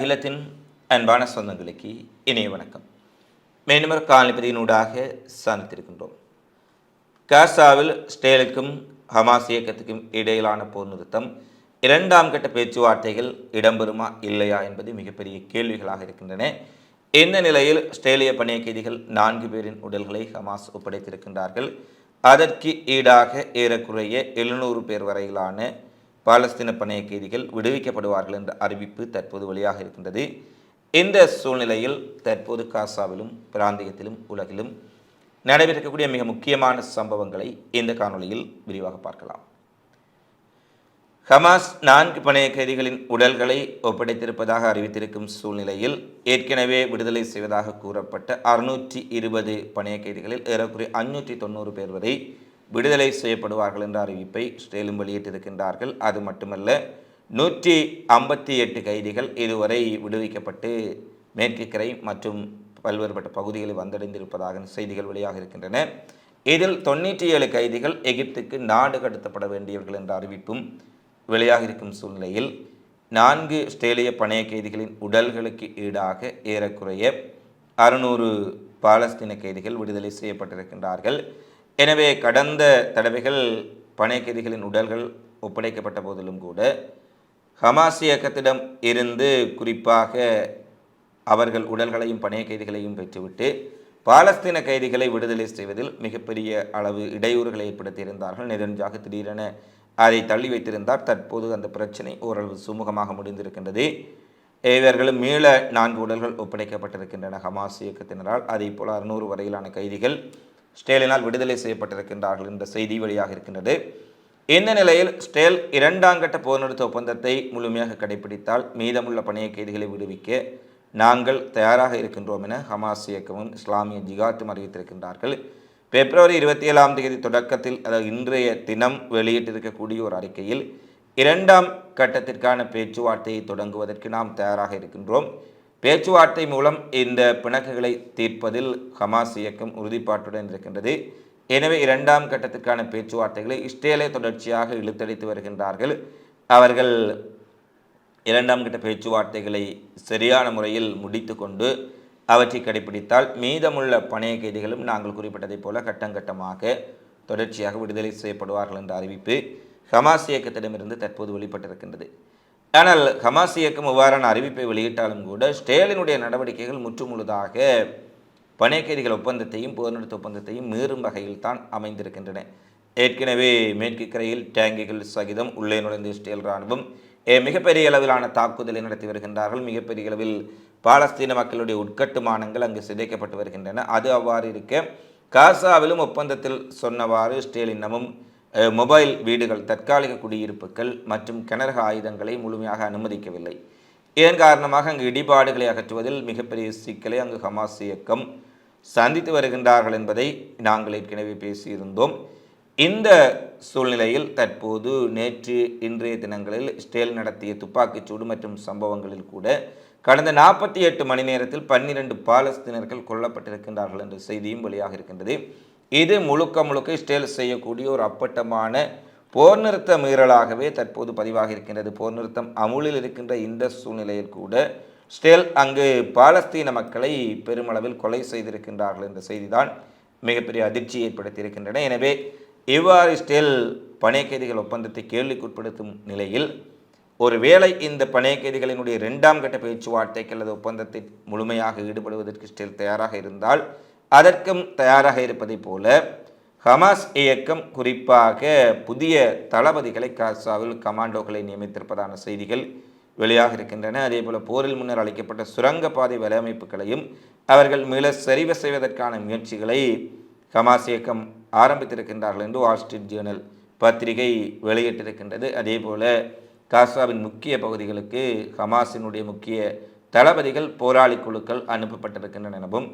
அகிலத்தின் அன்பான சொந்தங்களுக்கு இணைய வணக்கம். மேனுமர் காலனிபதியினூடாக சந்தித்திருக்கின்றோம் காசாவில் ஸ்டேலுக்கும் ஹமாஸ் இயக்கத்துக்கும் இடையிலான போர் நிறுத்தம் இரண்டாம் கட்ட பேச்சுவார்த்தைகள் இடம்பெறுமா இல்லையா என்பது மிகப்பெரிய கேள்விகளாக இருக்கின்றன. இந்த நிலையில் ஸ்டேலிய பணிய கைதிகள் நான்கு பேரின் உடல்களை ஹமாஸ் ஒப்படைத்திருக்கின்றார்கள். அதற்கு ஈடாக ஏறக்குறைய எழுநூறு பேர் வரையிலான பாலஸ்தீன பணைய கைதிகள் விடுவிக்கப்படுவார்கள் என்ற அறிவிப்பு தற்போது வெளியாக இருக்கின்றது. இந்த சூழ்நிலையில் தற்போது காசாவிலும் பிராந்தியத்திலும் உலகிலும் நடைபெறக்கூடிய மிக முக்கியமான சம்பவங்களை இந்த காணொளியில் விரிவாக பார்க்கலாம். ஹமாஸ் நான்கு பணைய கைதிகளின் உடல்களை ஒப்படைத்திருப்பதாக அறிவித்திருக்கும் சூழ்நிலையில் ஏற்கனவே விடுதலை செய்வதாக கூறப்பட்ட அறுநூற்றி இருபது பணைய கைதிகளில் ஏறக்குறைய அஞ்சூற்றி தொண்ணூறு பேர் வரை விடுதலை செய்யப்படுவார்கள் என்ற அறிவிப்பை ஸ்டேலும் வெளியிட்டிருக்கின்றார்கள். அது மட்டுமல்ல நூற்றி ஐம்பத்தி எட்டு கைதிகள் இதுவரை விடுவிக்கப்பட்டு மேற்கு கரை மற்றும் பல்வேறுபட்ட பகுதிகளில் வந்தடைந்திருப்பதாக செய்திகள் வெளியாக இருக்கின்றன. இதில் தொண்ணூற்றி ஏழு கைதிகள் எகிப்துக்கு நாடு கடத்தப்பட வேண்டியவர்கள் என்ற அறிவிப்பும் வெளியாக இருக்கும் சூழ்நிலையில் நான்கு ஸ்டேலிய பணைய கைதிகளின் உடல்களுக்கு ஈடாக ஏறக்குறைய அறுநூறு பாலஸ்தீன கைதிகள் விடுதலை செய்யப்பட்டிருக்கின்றார்கள். எனவே கடந்த தடவைகள் பணைய கைதிகளின் உடல்கள் ஒப்படைக்கப்பட்ட போதிலும் கூட ஹமாஸ் இயக்கத்திடம் இருந்து குறிப்பாக அவர்கள் உடல்களையும் பணைய கைதிகளையும் பெற்றுவிட்டு பாலஸ்தீன கைதிகளை விடுதலை செய்வதில் மிகப்பெரிய அளவு இடையூறுகளை ஏற்படுத்தியிருந்தார்கள். நெடுஞ்சாக திடீரென அதை தள்ளி வைத்திருந்தார். தற்போது அந்த பிரச்சனை ஓரளவு சுமூகமாக முடிந்திருக்கின்றது. இவர்களும் மீள நான்கு உடல்கள் ஒப்படைக்கப்பட்டிருக்கின்றன ஹமாஸ் இயக்கத்தினரால். அதே போல் அறுநூறு வரையிலான கைதிகள் ஸ்டேலினால் விடுதலை செய்யப்பட்டிருக்கின்றார்கள் என்ற செய்தி வழியாக இருக்கின்றது. இந்த நிலையில் ஸ்டேல் இரண்டாம் கட்ட போர் நிறுத்த ஒப்பந்தத்தை முழுமையாக கடைபிடித்தால் மீதமுள்ள பணைய கைதிகளை விடுவிக்க நாங்கள் தயாராக இருக்கின்றோம் என ஹமாஸ் இயக்கமும் இஸ்லாமிய ஜிகாத்தும் அறிவித்திருக்கின்றார்கள். பிப்ரவரி இருபத்தி ஏழாம் தேதி தொடக்கத்தில் அதாவது இன்றைய தினம் வெளியிட்டிருக்கக்கூடிய ஒரு அறிக்கையில் இரண்டாம் கட்டத்திற்கான பேச்சுவார்த்தையை தொடங்குவதற்கு நாம் தயாராக இருக்கின்றோம். பேச்சுவார்த்தை மூலம் இந்த பிணக்குகளை தீர்ப்பதில் ஹமாஸ் இயக்கம் உறுதிப்பாட்டுடன் இருக்கின்றது. எனவே இரண்டாம் கட்டத்திற்கான பேச்சுவார்த்தைகளை இஸ்ரேலை தொடர்ச்சியாக இழுத்தடித்து வருகின்றார்கள். அவர்கள் இரண்டாம் கட்ட பேச்சுவார்த்தைகளை சரியான முறையில் முடித்து கொண்டு அவற்றை கடைபிடித்தால் மீதமுள்ள பணைய கைதிகளும் நாங்கள் குறிப்பிட்டதைப் போல கட்டங்கட்டமாக தொடர்ச்சியாக விடுதலை செய்யப்படுவார்கள் என்ற அறிவிப்பு ஹமாஸ் இயக்கத்திடமிருந்து தற்போது வெளிப்பட்டிருக்கின்றது. ஆனால் ஹமாஸ் இயக்கம் இவ்வாறான அறிவிப்பை வெளியிட்டாலும் கூட ஸ்டேலினுடைய நடவடிக்கைகள் முற்றுமுழுதாக பணைய ஒப்பந்தத்தையும் போர் நிறுத்த ஒப்பந்தத்தையும் மீறும் வகையில் தான் அமைந்திருக்கின்றன. ஏற்கனவே மேற்கு கரையில் டேங்கிகள் சகிதம் உள்ளே நுழைந்த இஸ்ரேல் இராணுவம் மிகப்பெரிய அளவிலான தாக்குதலை நடத்தி வருகின்றார்கள். மிகப்பெரிய அளவில் பாலஸ்தீன மக்களுடைய உட்கட்டுமானங்கள் அங்கு சிதைக்கப்பட்டு வருகின்றன. அது அவ்வாறு இருக்க காசாவிலும் ஒப்பந்தத்தில் சொன்னவாறு ஸ்டேல் இன்னமும் மொபைல் வீடுகள் தற்காலிக குடியிருப்புகள் மற்றும் கிணறு ஆயுதங்களை முழுமையாக அனுமதிக்கவில்லை. இதன் காரணமாக அங்கு இடிபாடுகளை அகற்றுவதில் மிகப்பெரிய சிக்கலை அங்கு ஹமாஸ் இயக்கம் சந்தித்து வருகின்றார்கள் என்பதை நாங்கள் ஏற்கனவே பேசியிருந்தோம். இந்த சூழ்நிலையில் தற்போது நேற்று இன்றைய தினங்களில் ஸ்டேல் நடத்திய துப்பாக்கிச்சூடு மற்றும் சம்பவங்களில் கூட கடந்த நாற்பத்தி எட்டு மணி நேரத்தில் பன்னிரண்டு பாலஸ்தீனர்கள் கொல்லப்பட்டிருக்கின்றார்கள் என்ற செய்தியும் வெளியாக இருக்கின்றது இது முழுக்க முழுக்க ஸ்டேல் செய்யக்கூடிய ஒரு அப்பட்டமான போர் நிறுத்த மீறலாகவே தற்போது பதிவாக இருக்கின்றது. போர் நிறுத்தம் அமுலில் இருக்கின்ற இந்த சூழ்நிலையில் கூட ஸ்டேல் அங்கு பாலஸ்தீன மக்களை பெருமளவில் கொலை செய்திருக்கின்றார்கள் என்ற செய்திதான் மிகப்பெரிய அதிர்ச்சி ஏற்படுத்தியிருக்கின்றன. எனவே இவ்வாறு ஸ்டேல் பணைக்கைதிகள் ஒப்பந்தத்தை கேள்விக்குட்படுத்தும் நிலையில் ஒருவேளை இந்த பணைய கைதிகளினுடைய இரண்டாம் கட்ட பேச்சுவார்த்தைக்கு அல்லது ஒப்பந்தத்தை முழுமையாக ஈடுபடுவதற்கு ஸ்டேல் தயாராக இருந்தால் அதற்கும் தயாராக இருப்பதைப் போல ஹமாஸ் இயக்கம் குறிப்பாக புதிய தளபதிகளை காசாவில் கமாண்டோக்களை நியமித்திருப்பதான செய்திகள் வெளியாக இருக்கின்றன. அதே போல் போரில் முன்னர் அழைக்கப்பட்ட சுரங்கப்பாதை வலையமைப்புகளையும் அவர்கள் மீள சரிவு செய்வதற்கான முயற்சிகளை ஹமாஸ் இயக்கம் ஆரம்பித்திருக்கின்றார்கள் என்று வால் ஸ்ட்ரீட் ஜேர்னல் பத்திரிகை வெளியிட்டிருக்கின்றது. அதே போல் காசாவின் முக்கிய பகுதிகளுக்கு ஹமாஸினுடைய முக்கிய தளபதிகள் போராளி குழுக்கள் அனுப்பப்பட்டிருக்கின்றன எனவும்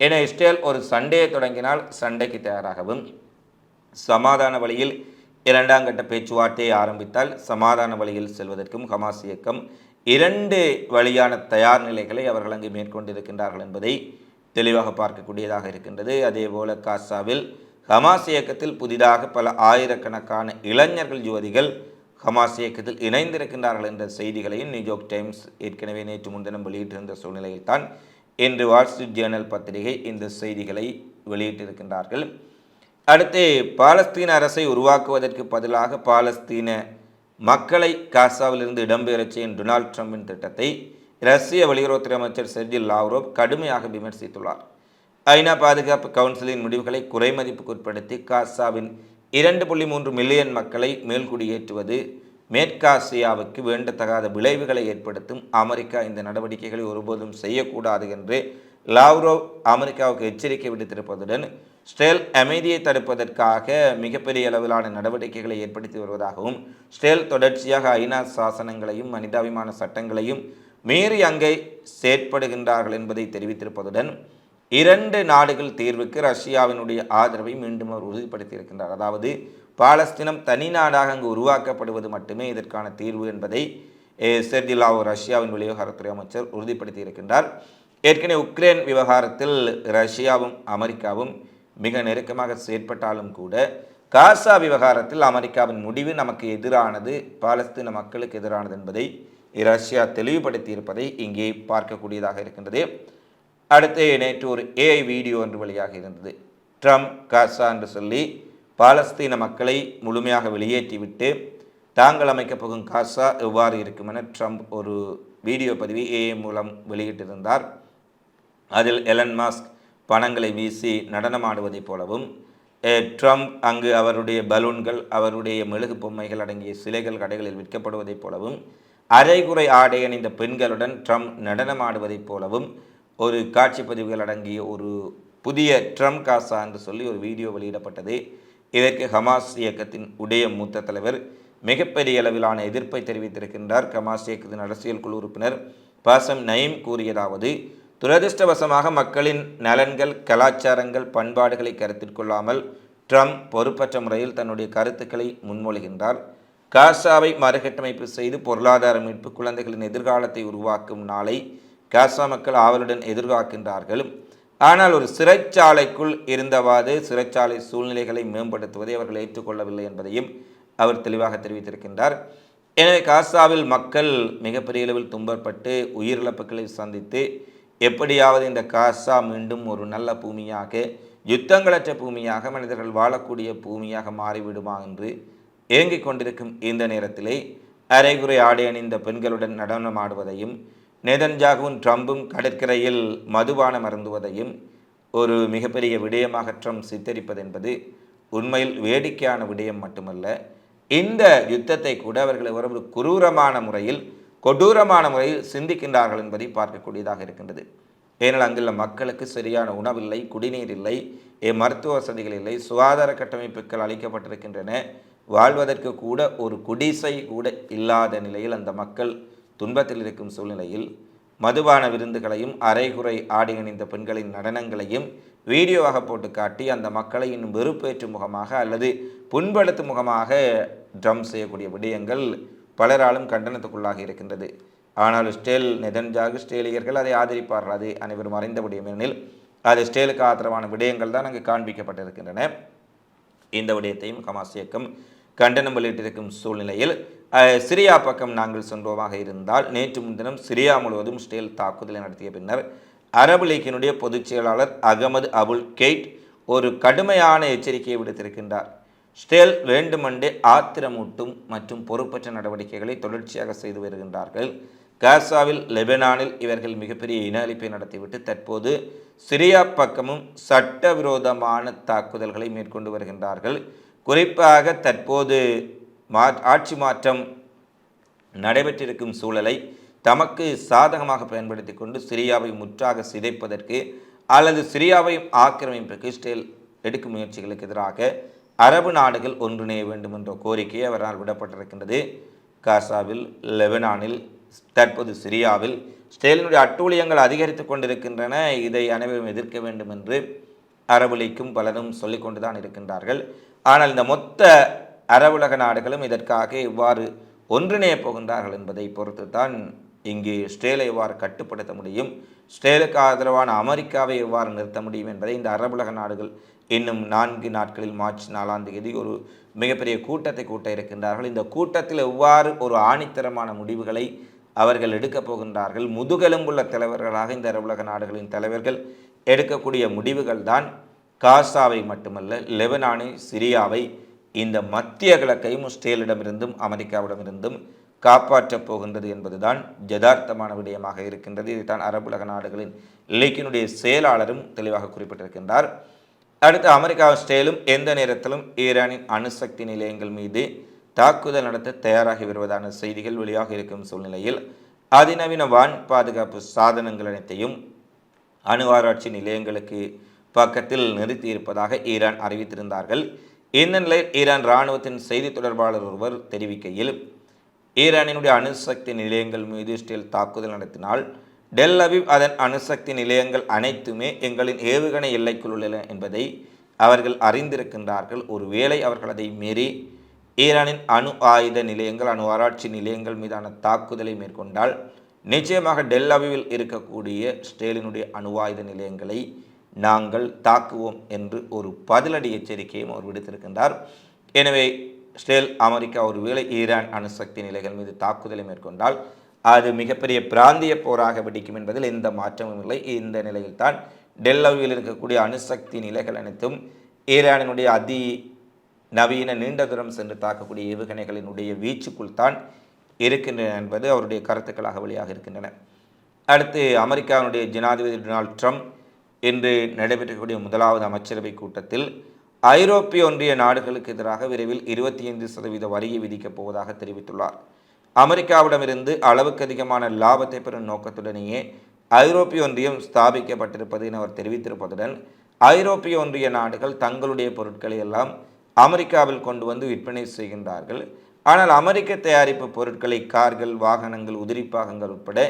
என இஸ்ரேல் ஒரு சண்டையை தொடங்கினால் சண்டைக்கு தயாராகவும் சமாதான வழியில் இரண்டாம் கட்ட பேச்சுவார்த்தையை ஆரம்பித்தால் சமாதான வழியில் செல்வதற்கும் ஹமாஸ் இயக்கம் இரண்டு வழியான தயார் நிலைகளை அவர்கள் அங்கு மேற்கொண்டிருக்கின்றார்கள் என்பதை தெளிவாக பார்க்கக்கூடியதாக இருக்கின்றது. அதேபோல காசாவில் ஹமாஸ் இயக்கத்தில் புதிதாக பல ஆயிரக்கணக்கான இளைஞர்கள் யுவதிகள் ஹமாஸ் இயக்கத்தில் இணைந்திருக்கின்றார்கள் என்ற செய்திகளையும் நியூயார்க் டைம்ஸ் ஏற்கனவே நேற்று முன்தினம் வெளியிட்டிருந்த சூழ்நிலையில் தான் இன்று வால்ஸ்ட்ரீட் ஜேர்னல் பத்திரிகை இந்த செய்திகளை வெளியிட்டிருக்கின்றார்கள். அடுத்து பாலஸ்தீன அரசை உருவாக்குவதற்கு பதிலாக பாலஸ்தீன மக்களை காசாவிலிருந்து இடம்பெயரச் செய்யும் டொனால்ட் ட்ரம்பின் திட்டத்தை ரஷ்ய வெளியுறவுத்துறை அமைச்சர் செர்ஜி லாவ்ரோவ் கடுமையாக விமர்சித்துள்ளார். ஐநா பாதுகாப்பு கவுன்சிலின் முடிவுகளை குறைமதிப்புக்குட்படுத்தி காசாவின் இரண்டு புள்ளி மூன்று மில்லியன் மக்களை மேல்குடியேற்றுவது மேற்காசியாவுக்கு வேண்டத்தகாத விளைவுகளை ஏற்படுத்தும் அமெரிக்கா இந்த நடவடிக்கைகளை ஒருபோதும் செய்யக்கூடாது என்று லாவ்ரோவ் அமெரிக்காவுக்கு எச்சரிக்கை விடுத்திருப்பதுடன் ஸ்டேல் அமைதியை தடுப்பதற்காக மிகப்பெரிய அளவிலான நடவடிக்கைகளை ஏற்படுத்தி வருவதாகவும் ஸ்டேல் தொடர்ச்சியாக ஐநா சாசனங்களையும் மனிதாபிமான சட்டங்களையும் மீறி அங்கே செயற்படுகின்றார்கள் என்பதை தெரிவித்திருப்பதுடன் இரண்டு நாடுகள் தீர்வுக்கு ரஷ்யாவினுடைய ஆதரவை மீண்டும் அவர் உறுதிப்படுத்தியிருக்கின்றார். அதாவது பாலஸ்தீனம் தனி நாடாக அங்கு உருவாக்கப்படுவது மட்டுமே இதற்கான தீர்வு என்பதை செர்ஜிலாவோ ரஷ்யாவின் வெளிவிவகாரத்துறை அமைச்சர் உறுதிப்படுத்தியிருக்கின்றார். ஏற்கனவே உக்ரைன் விவகாரத்தில் ரஷ்யாவும் அமெரிக்காவும் மிக நெருக்கமாக செயற்பட்டாலும் கூட காசா விவகாரத்தில் அமெரிக்காவின் முடிவு நமக்கு எதிரானது பாலஸ்தீன மக்களுக்கு எதிரானது என்பதை ரஷ்யா தெளிவுபடுத்தி இருப்பதை இங்கே பார்க்கக்கூடியதாக இருக்கின்றது. அடுத்து நேற்று ஒரு ஏஐ வீடியோ ஒன்று வெளியாக இருந்தது. ட்ரம்ப் காசா என்று சொல்லி பாலஸ்தீன மக்களை முழுமையாக வெளியேற்றிவிட்டு தாங்கள் அமைக்கப் போகும் காசா எவ்வாறு இருக்கும் என ட்ரம்ப் ஒரு வீடியோ பதிவை ஏஐ மூலம் வெளியிட்டிருந்தார். அதில் எலன் மாஸ்க் பணங்களை வீசி நடனமாடுவதைப் போலவும் ட்ரம்ப் அங்கு அவருடைய பலூன்கள் அவருடைய மெழுகு பொம்மைகள் அடங்கிய சிலைகள் கடைகளில் விற்கப்படுவதைப் போலவும் அரைகுறை ஆடை அணிந்த பெண்களுடன் ட்ரம்ப் நடனமாடுவதைப் போலவும் ஒரு காட்சி பதிவுகள் அடங்கிய ஒரு புதிய ட்ரம்ப் காசா என்று சொல்லி ஒரு வீடியோ வெளியிடப்பட்டது. இதற்கு ஹமாஸ் இயக்கத்தின் உடைய மூத்த தலைவர் மிகப்பெரிய அளவிலான எதிர்ப்பை தெரிவித்திருக்கின்றார். ஹமாஸ் இயக்கத்தின் அரசியல் குழு உறுப்பினர் பாசம் நயீம் கூறியதாவது துரதிருஷ்டவசமாக மக்களின் நலன்கள் கலாச்சாரங்கள் பண்பாடுகளை கருத்தில் கொள்ளாமல் ட்ரம்ப் பொறுப்பற்ற முறையில் தன்னுடைய கருத்துக்களை முன்மொழிகின்றார். காசாவை மறுகட்டமைப்பு செய்து பொருளாதார மீட்பு குழந்தைகளின் எதிர்காலத்தை உருவாக்கும் நாளை காசா மக்கள் ஆவலுடன் எதிர்பார்க்கின்றார்கள். ஆனால் ஒரு சிறைச்சாலைக்குள் இருந்தவாறு சிறைச்சாலை சூழ்நிலைகளை மேம்படுத்துவதை அவர்கள் ஏற்றுக்கொள்ளவில்லை என்பதையும் அவர் தெளிவாக தெரிவித்திருக்கின்றார். எனவே காசாவில் மக்கள் மிகப்பெரிய அளவில் துன்பப்பட்டு உயிரிழப்புகளை சந்தித்து எப்படியாவது இந்த காசா மீண்டும் ஒரு நல்ல பூமியாக யுத்தங்களற்ற பூமியாக மனிதர்கள் வாழக்கூடிய பூமியாக மாறிவிடுமா என்று ஏங்கிக் கொண்டிருக்கும் இந்த நேரத்திலே அரைகுறை ஆடை அணிந்த பெண்களுடன் நடனமாடுவதையும் நேதன்ஜாகவும் ட்ரம்பும் கடற்கரையில் மதுபானம் அருந்துவதையும் ஒரு மிகப்பெரிய விடயமாக ட்ரம்ப் சித்தரிப்பது என்பது உண்மையில் வேடிக்கையான விடயம் மட்டுமல்ல இந்த யுத்தத்தை கூட அவர்கள் ஒரு குரூரமான முறையில் கொடூரமான முறையில் சிந்திக்கின்றார்கள் என்பதை பார்க்கக்கூடியதாக இருக்கின்றது. ஏனால் அங்குள்ள மக்களுக்கு சரியான உணவில்லை குடிநீர் இல்லை மருத்துவ வசதிகள் இல்லை சுகாதார கட்டமைப்புகள் அளிக்கப்பட்டிருக்கின்றன. வாழ்வதற்கு கூட ஒரு குடிசை கூட இல்லாத நிலையில் அந்த மக்கள் துன்பத்தில் இருக்கும் சூழ்நிலையில் மதுபான விருந்துகளையும் அரைகுறை ஆடி அணிந்த பெண்களின் நடனங்களையும் வீடியோவாக போட்டு காட்டி அந்த மக்களை இன்னும் வெறுப்பேற்றும் முகமாக அல்லது புண்படுத்தும் முகமாக ட்ரம் செய்யக்கூடிய விடயங்கள் பலராலும் கண்டனத்துக்குள்ளாக இருக்கின்றது. ஆனால் ஸ்டேல் நெதன்ஜாகு ஸ்டேலியர்கள் அதை ஆதரிப்பார்கள். அது அனைவரும் அறிந்த விடயம் எனில் அது ஸ்டேலுக்கு ஆதரவான விடயங்கள் தான் அங்கு காண்பிக்கப்பட்டிருக்கின்றன. இந்த விடயத்தையும் கமாஸ் இயக்கம் கண்டனம் வெளியிட்டிருக்கும் சூழ்நிலையில் சிரியா பக்கம் நாங்கள் சென்றோமாக இருந்தால் நேற்று முன்தினம் சிரியா முழுவதும் ஸ்டேல் தாக்குதலை நடத்திய பின்னர் அரபு லீக்கினுடைய பொதுச் செயலாளர் அகமது அபுல் கெய்ட் ஒரு கடுமையான எச்சரிக்கையை விடுத்திருக்கின்றார். ஸ்டேல் வேண்டுமென்றே ஆத்திரமூட்டும் மற்றும் பொறுப்பற்ற நடவடிக்கைகளை தொடர்ச்சியாக செய்து வருகின்றார்கள். காசாவில் லெபனானில் இவர்கள் மிகப்பெரிய இன அழிப்பை நடத்திவிட்டு தற்போது சிரியா பக்கமும் சட்டவிரோதமான தாக்குதல்களை மேற்கொண்டு வருகின்றார்கள். குறிப்பாக தற்போது மா ஆட்சி மாற்றம் நடைபெற்றிருக்கும் சூழலை தமக்கு சாதகமாக பயன்படுத்தி கொண்டு சிரியாவை முற்றாக சிதைப்பதற்கு அல்லது சிரியாவை ஆக்கிரமிப்பிற்கு இஸ்ரேல் எடுக்கும் முயற்சிகளுக்கு எதிராக அரபு நாடுகள் ஒன்றிணைய வேண்டும் என்ற கோரிக்கை அவரால் விடப்பட்டிருக்கின்றது. காசாவில் லெபனானில் தற்போது சிரியாவில் ஸ்டேலினுடைய அட்டூழியங்கள் அதிகரித்து கொண்டிருக்கின்றன. இதை அனைவரும் எதிர்க்க வேண்டும் என்று அரபு லீக்கும் பலரும் சொல்லிக்கொண்டு தான் இருக்கின்றார்கள். ஆனால் இந்த மொத்த அரவுலக நாடுகளும் இதற்காக இவ்வாறு ஒன்றிணைய போகின்றார்கள் என்பதை பொறுத்து தான் இங்கு ஸ்டேலை எவ்வாறு கட்டுப்படுத்த முடியும். ஸ்டேலுக்கு ஆதரவான அமெரிக்காவை எவ்வாறு நிறுத்த முடியும் என்பதை இந்த அரபுலக நாடுகள் இன்னும் நான்கு நாட்களில் மார்ச் நாலாம் தேதி ஒரு மிகப்பெரிய கூட்டத்தை கூட்ட இருக்கின்றார்கள். இந்த கூட்டத்தில் எவ்வாறு ஒரு ஆணித்தரமான முடிவுகளை அவர்கள் எடுக்கப் போகின்றார்கள்? முதுகெலும்புள்ள தலைவர்களாக இந்த அரபுலக நாடுகளின் தலைவர்கள் எடுக்கக்கூடிய முடிவுகள் தான் காசாவை மட்டுமல்ல லெபனானை சிரியாவை இந்த மத்திய கிழக்கையும் இஸ்ரேலிடமிருந்தும் அமெரிக்காவிடமிருந்தும் காப்பாற்றப் போகின்றது என்பதுதான் ஜதார்த்தமான விடயமாக இருக்கின்றது. இதைத்தான் அரபுலக நாடுகளின் லீக்கினுடைய செயலாளரும் தெளிவாக குறிப்பிட்டிருக்கின்றார். அடுத்து அமெரிக்கா இஸ்ரேலும் எந்த நேரத்திலும் ஈரானின் அணுசக்தி நிலையங்கள் மீது தாக்குதல் நடத்த தயாராகி வருவதான செய்திகள் வெளியாக இருக்கும் சூழ்நிலையில் அதிநவீன வான் பாதுகாப்பு சாதனங்கள் அனைத்தையும் அணு ஆராய்ச்சி நிலையங்களுக்கு பக்கத்தில் நிறுத்தி இருப்பதாக ஈரான் அறிவித்திருந்தார்கள். இந்த நிலையில் ஈரான் இராணுவத்தின் செய்தி தொடர்பாளர் ஒருவர் தெரிவிக்கையில் ஈரானினுடைய அணுசக்தி நிலையங்கள் மீது இஸ்ரேல் தாக்குதல் நடத்தினால் டெல் அவிவ் அதன் அணுசக்தி நிலையங்கள் அனைத்துமே எங்களின் ஏவுகணை எல்லைக்குள் உள்ளன என்பதை அவர்கள் அறிந்திருக்கின்றார்கள். ஒருவேளை அவர்கள் அதை மீறி ஈரானின் அணு ஆயுத நிலையங்கள் அணு ஆராய்ச்சி நிலையங்கள் மீதான தாக்குதலை மேற்கொண்டால் நிச்சயமாக டெல் அபிவில் இருக்கக்கூடிய ஸ்டேலினுடைய அணு ஆயுத நிலையங்களை நாங்கள் தாக்குவோம் என்று ஒரு பதிலடி எச்சரிக்கையும் அவர் விடுத்திருக்கின்றார். எனவே ஸ்டேல் அமெரிக்கா ஒருவேளை ஈரான் அணுசக்தி நிலைகள் மீது தாக்குதலை மேற்கொண்டால் அது மிகப்பெரிய பிராந்திய போராக வெடிக்கும் என்பதில் எந்த மாற்றமும் இல்லை. இந்த நிலையில்தான் டெல்லவில் இருக்கக்கூடிய அணுசக்தி நிலைகள் அனைத்தும் ஈரானினுடைய அதி நவீன நீண்ட தூரம் சென்று தாக்கக்கூடிய ஏவுகணைகளினுடைய வீச்சுக்குள் தான் இருக்கின்றன என்பது அவருடைய கருத்துக்களாக வழியாக இருக்கின்றன. அடுத்து அமெரிக்காவினுடைய ஜனாதிபதி டொனால்ட் ட்ரம்ப் இன்று நடைபெற்றக்கூடிய முதலாவது அமைச்சரவை கூட்டத்தில் ஐரோப்பிய ஒன்றிய நாடுகளுக்கு எதிராக விரைவில் இருபத்தி ஐந்து சதவீத வரியை விதிக்கப் போவதாக தெரிவித்துள்ளார். அமெரிக்காவிடமிருந்து அளவுக்கு அதிகமான லாபத்தை பெறும் நோக்கத்துடனேயே ஐரோப்பிய ஒன்றியம் ஸ்தாபிக்கப்பட்டிருப்பது என அவர் தெரிவித்திருப்பதுடன் ஐரோப்பிய ஒன்றிய நாடுகள் தங்களுடைய பொருட்களை எல்லாம் அமெரிக்காவில் கொண்டு வந்து விற்பனை செய்கின்றார்கள். ஆனால் அமெரிக்க தயாரிப்பு பொருட்களை கார்கள் வாகனங்கள் உதிரிப்பாகங்கள் உட்பட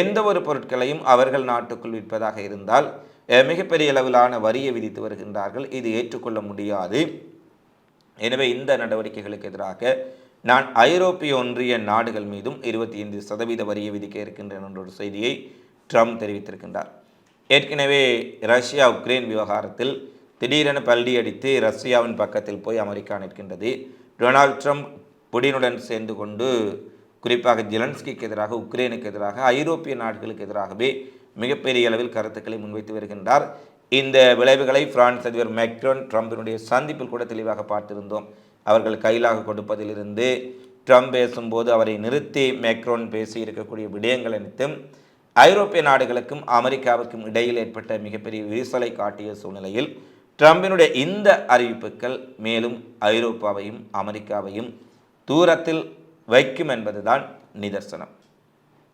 எந்த ஒரு பொருட்களையும் அவர்கள் நாட்டுக்குள் விற்பதாக இருந்தால் மிகப்பெரிய அளவிலான வரியை விதித்து வருகின்றார்கள். இது ஏற்றுக்கொள்ள முடியாது. எனவே இந்த நடவடிக்கைகளுக்கு எதிராக நான் ஐரோப்பிய ஒன்றிய நாடுகள் மீதும் இருபத்தி ஐந்து சதவீத வரியை விதிக்க இருக்கின்றன என்ற ஒரு செய்தியை ட்ரம்ப் தெரிவித்திருக்கின்றார். ஏற்கனவே ரஷ்யா உக்ரைன் விவகாரத்தில் திடீரென பள்ளி அடித்து ரஷ்யாவின் பக்கத்தில் போய் அமெரிக்கா நிற்கின்றது. டொனால்ட் ட்ரம்ப் புடினுடன் சேர்ந்து கொண்டு குறிப்பாக ஜெலன்ஸ்கிக்கு எதிராக உக்ரைனுக்கு எதிராக ஐரோப்பிய நாடுகளுக்கு எதிராகவே மிகப்பெரிய அளவில் கருத்துக்களை முன்வைத்து வருகின்றார். இந்த விளைவுகளை பிரான்ஸ் அதிபர் மேக்ரோன் ட்ரம்பினுடைய சந்திப்பில் கூட தெளிவாக பார்த்திருந்தோம். அவர்கள் கையிலாக கொடுப்பதிலிருந்து ட்ரம்ப் பேசும்போது அவரை நிறுத்தி மேக்ரோன் பேசி இருக்கக்கூடிய விடயங்கள் அனைத்தும் ஐரோப்பிய நாடுகளுக்கும் அமெரிக்காவுக்கும் இடையில் ஏற்பட்ட மிகப்பெரிய விரிசலை காட்டிய சூழ்நிலையில் ட்ரம்பினுடைய இந்த அறிவிப்புகள் மேலும் ஐரோப்பாவையும் அமெரிக்காவையும் தூரத்தில் வைக்கும் என்பதுதான் நிதர்சனம்.